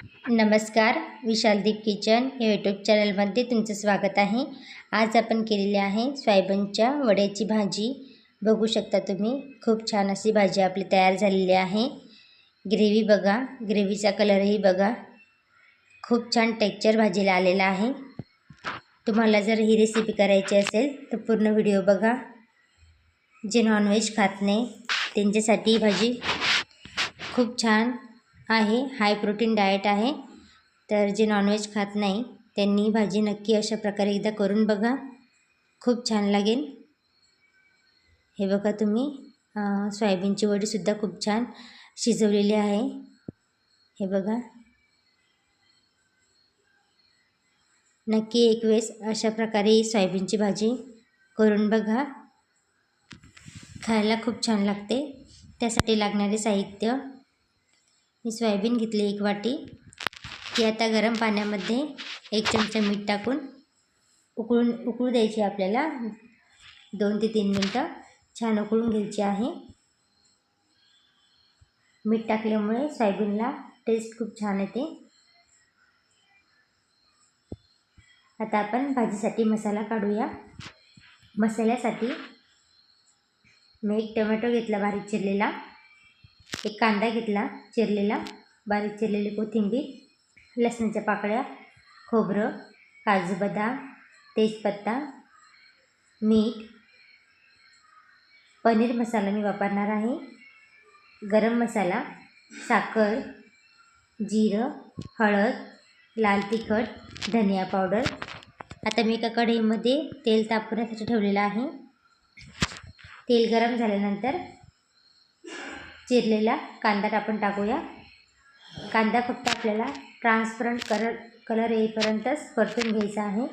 नमस्कार विशालदीप किचन या यूट्यूब चॅनलमध्ये तुमचं स्वागत आहे. आज आपण केलेली आहे सोयाबीनच्या वड्याची भाजी. बघू शकता तुम्ही खूप छान अशी भाजी आपली तयार झालेली आहे. ग्रेव्ही बघा ग्रेव्हीचा कलरही बघा. खूप छान टेक्चर भाजीला आलेला आहे. तुम्हाला जर ही रेसिपी करायची असेल तर पूर्ण व्हिडिओ बघा. जे नॉनव्हेज खात नाही त्यांच्यासाठी ही भाजी खूप छान आहे. हाय प्रोटीन डाएट आहे. तर जे नॉनव्हेज खात नाही त्यांनी भाजी नक्की अशा प्रकारे एकदा करून बघा. खूप छान लागेल. हे बघा तुम्ही. सोयाबीनची वडीसुद्धा खूप छान शिजवलेली आहे. हे बघा. नक्की एक वेळेस अशा प्रकारे सोयाबीनची भाजी करून बघा. खायला खूप छान लागते. त्यासाठी लागणारे साहित्य मी सोयाबीन घेतली एक वाटी. ती आता गरम पाण्यामध्ये एक चमचा मीठ टाकून उकळून उकळू द्यायची आपल्याला. दोन ते तीन मिनटं छान उकळून घ्यायची आहे. मीठ टाकल्यामुळे सोयाबीनला टेस्ट खूप छान येते. आता आपण भाजीसाठी मसाला काढूया. मसाल्यासाठी मी एक टोमॅटो घेतला बारीक चिरलेला. एक कांदा घेतला चिरलेला बारीक चिरलेली कोथिंबीर लसणाच्या पाकळ्या खोबरं काजू बदाम तेजपत्ता मीठ पनीर मसाला मी वापरणार आहे. गरम मसाला साखर जिरं हळद लाल तिखट धनिया पावडर. आता मी एका कढईमध्ये तेल तापवण्यासाठी ठेवलेलं आहे. तेल गरम झाल्यानंतर चिरलेला कांदा आपण टाकूया. कांदा फक्त आपल्याला ट्रान्सपरंट कलर कलर येईपर्यंतच परतून घ्यायचा आहे.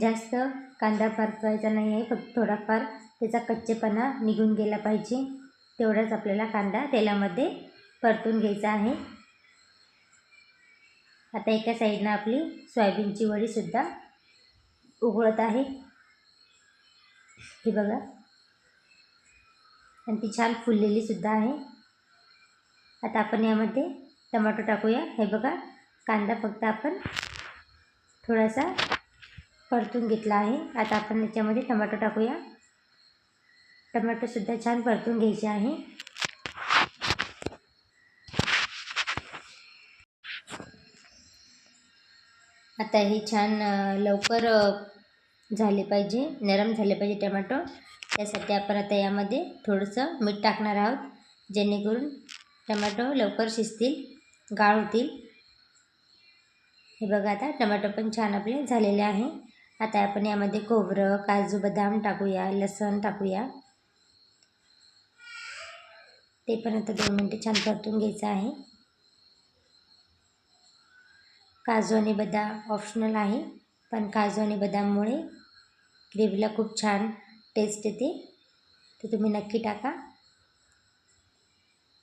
जास्त कांदा परतवायचा नाही आहे फक्त थोडाफार त्याचा कच्चेपणा निघून गेला पाहिजे. तेवढाच आपल्याला कांदा तेलामध्ये परतून घ्यायचा आहे. आता एका साईडनं आपली सोयाबीनची वडीसुद्धा उघळत आहे. हे बघा. आणि ती छान फुललेली सुद्धा आहे. आता आपण यामध्ये टमाटो टाकूया. हे बघा कांदा फक्त आपण थोडासा परतून घेतला आहे. आता आपण याच्यामध्ये टमाटो टाकूया. टमाटोसुद्धा छान परतून घ्यायचे आहे. आता हे छान लवकर झाले पाहिजे नरम झाले पाहिजे टमॅटो त्यासाठी आपण आता यामध्ये थोडंसं मीठ टाकणार आहोत जेणेकरून टमॅटो लवकर शिजतील गाळ होतील. हे बघा आता टमॅटो पण छान आपले झालेले आहे. आता आपण यामध्ये खोबरं काजू बदाम टाकूया लसण टाकूया. ते पण आता दोन मिनटं छान परतून घ्यायचं आहे. काजू आणि बदाम ऑप्शनल आहे. पण काजू आणि बदाममुळे ग्रेव्हीला खूप छान टेस्ट येते. तर तुम्ही नक्की टाका.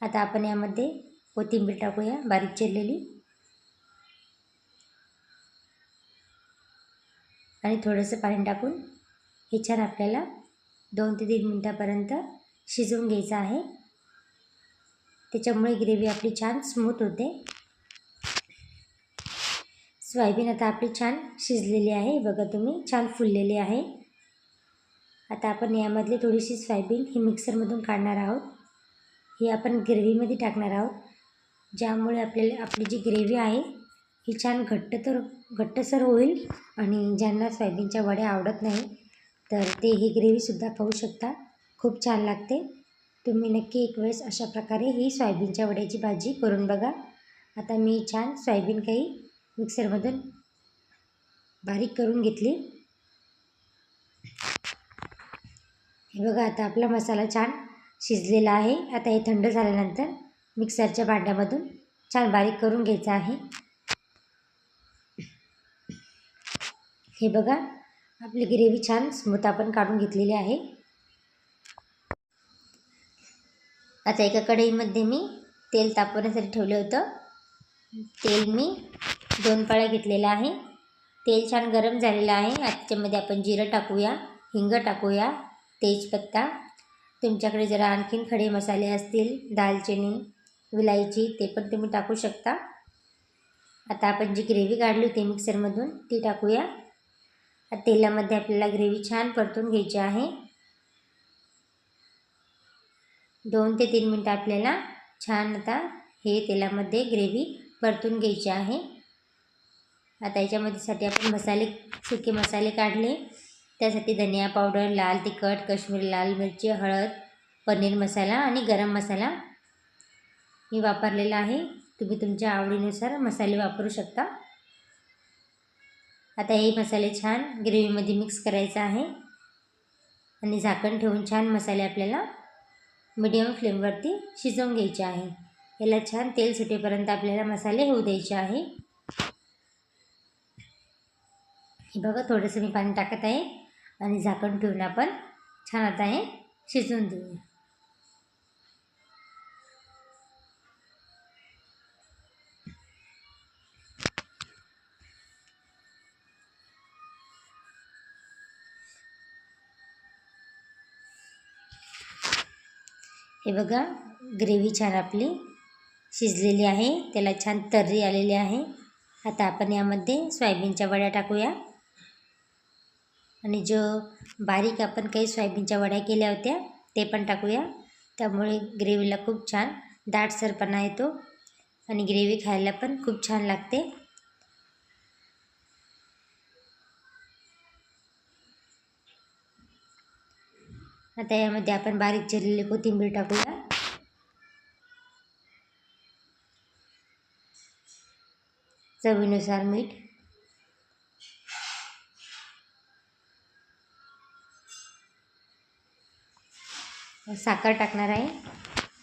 आता आपण यामध्ये कोथिंबीर टाकूया बारीक चिरलेली. आणि थोडंसं पाणी टाकून हे छान आपल्याला दोन ते तीन मिनटापर्यंत शिजवून घ्यायचं आहे. त्याच्यामुळे ग्रेव्ही आपली छान स्मूथ होते. सोयाबीन आता आपली छान शिजलेली आहे. बघा तुम्ही छान फुललेली आहे. आता आपण यामधली थोडीशी सोयाबीन ही मिक्सरमधून काढणार आहोत. ही आपण ग्रेव्हीमध्ये टाकणार आहोत. ज्यामुळे आपल्याला आपली जी ग्रेव्ही आहे ही छान घट्ट तर घट्टसर होईल आणि ज्यांना सोयाबीनच्या वड्या आवडत नाही तर ते ही ग्रेव्हीसुद्धा पाहू शकता. खूप छान लागते. तुम्ही नक्की एक वेळेस अशा प्रकारे ही सोयाबीनच्या वड्याची भाजी करून बघा. आता मी छान सोयाबीन काही मिक्सरमधून बारीक करून घेतली. हे बघा आता आपला मसाला छान शिजलेला आहे. आता हे थंड झाल्यानंतर मिक्सरच्या भांड्यामधून छान बारीक करून घ्यायचं आहे. हे बघा आपली ग्रेव्ही छान स्मूथ आपण काढून घेतलेली आहे. आता एका कढईमध्ये मी तेल तापवण्यासाठी ठेवलं होतं. तेल मी दोन पाळ्या घेतलेल्या आहे. तेल छान गरम झालेलं आहे. त्याच्यामध्ये आपण जिरं टाकूया हिंग टाकूया तेजपत्ता. तुमच्याकडे जरा आणखीन खडे मसाले असतील दालचिनी विलायची ते पण तुम्ही टाकू शकता. आता आपण जी ग्रेव्ही काढली होती मिक्सरमधून ती टाकूया. तेलामध्ये आपल्याला ग्रेव्ही छान परतून घ्यायची आहे. दोन ते तीन मिनटं आपल्याला छान आता हे तेलामध्ये ग्रेव्ही परतून घ्यायची आहे. आता याच्यामध्येसाठी आपण मसाले सुके मसाले काढले. त्यासाठी धनिया पावडर लाल तिखट कश्मीरी लाल मिरची हळद पनीर मसाला आणि गरम मसाला मी वापरलेला आहे. तुम्ही तुमच्या आवडीनुसार मसाले वापरू शकता. आता हे मसाले छान ग्रेव्हीमध्ये मिक्स करायचं आहे. आणि झाकण ठेवून छान मसाले आपल्याला मीडियम फ्लेमवरती शिजवून घ्यायचे आहे. याला छान तेल सुटेपर्यंत आपल्याला मसाले होऊ द्यायचे आहे. हे बघा थोडंसं मी पाणी टाकत आहे आणि झाकण ठेवून आपण छान आता हे शिजवून देऊया. हे बघा ग्रेव्ही छान आपली शिजलेली आहे त्याला छान तर्री आलेली आहे. आता आपण यामध्ये सोयाबीनच्या वड्या टाकूया. आणि जो बारीक आपण काही सोयाबीनच्या वड्या केल्या होत्या ते पण टाकूया. त्यामुळे ग्रेव्हीला खूप छान दाटसरपणा येतो आणि ग्रेव्ही खायला पण खूप छान लागते. आता यामध्ये आपण बारीक चिरलेली कोथिंबीर टाकूया. चवीनुसार मीठ साखर टाकणार आहे.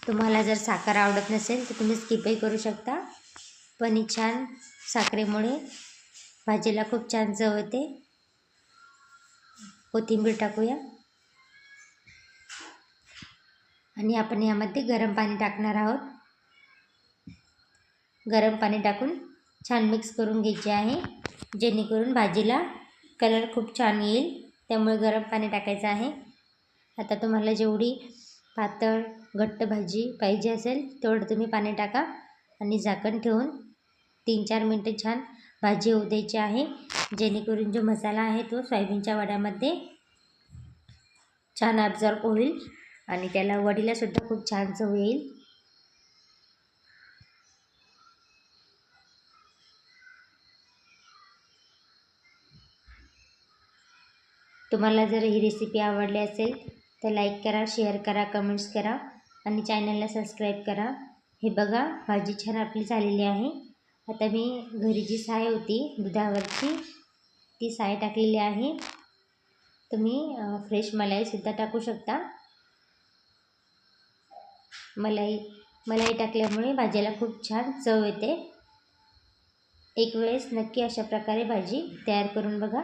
तुम्हाला जर साखर आवडत नसेल तर तुम्ही स्किपही करू शकता. पण ही छान साखरेमुळे. भाजीला खूप छान चव येते. कोथिंबीर टाकूया. आणि आपण यामध्ये गरम पाणी टाकणार आहोत. गरम पाणी टाकून छान मिक्स करून घ्यायचे आहे. जेणेकरून भाजीला कलर खूप छान येईल. त्यामुळे गरम पाणी टाकायचं आहे. आता तुम्हाला जेवढी पातळ घट्ट भाजी पाहिजे असेल तेवढं तुम्ही पाणी टाका आणि झाकण ठेवून तीन चार मिनटं छान भाजी होऊ द्यायची आहे. जेणेकरून जो मसाला आहे तो सोयाबीनच्या वड्यामध्ये छान ॲब्झॉर्ब होईल आणि त्याला वडीलासुद्धा खूप छान चव येईल. तुम्हाला जर ही रेसिपी आवडली असेल तर लाईक करा शेअर करा कमेंट्स करा आणि चॅनलला सबस्क्राईब करा. हे बघा भाजी छान आपली झालेली आहे. आता मी घरी जी साय होती दुधावरची ती साय टाकलेली आहे. तुम्ही फ्रेश मलाईसुद्धा टाकू शकता. मलाई मलाई टाकल्यामुळे भाजीला खूप छान चव येते. एक वेळेस नक्की अशा प्रकारे भाजी तयार करून बघा.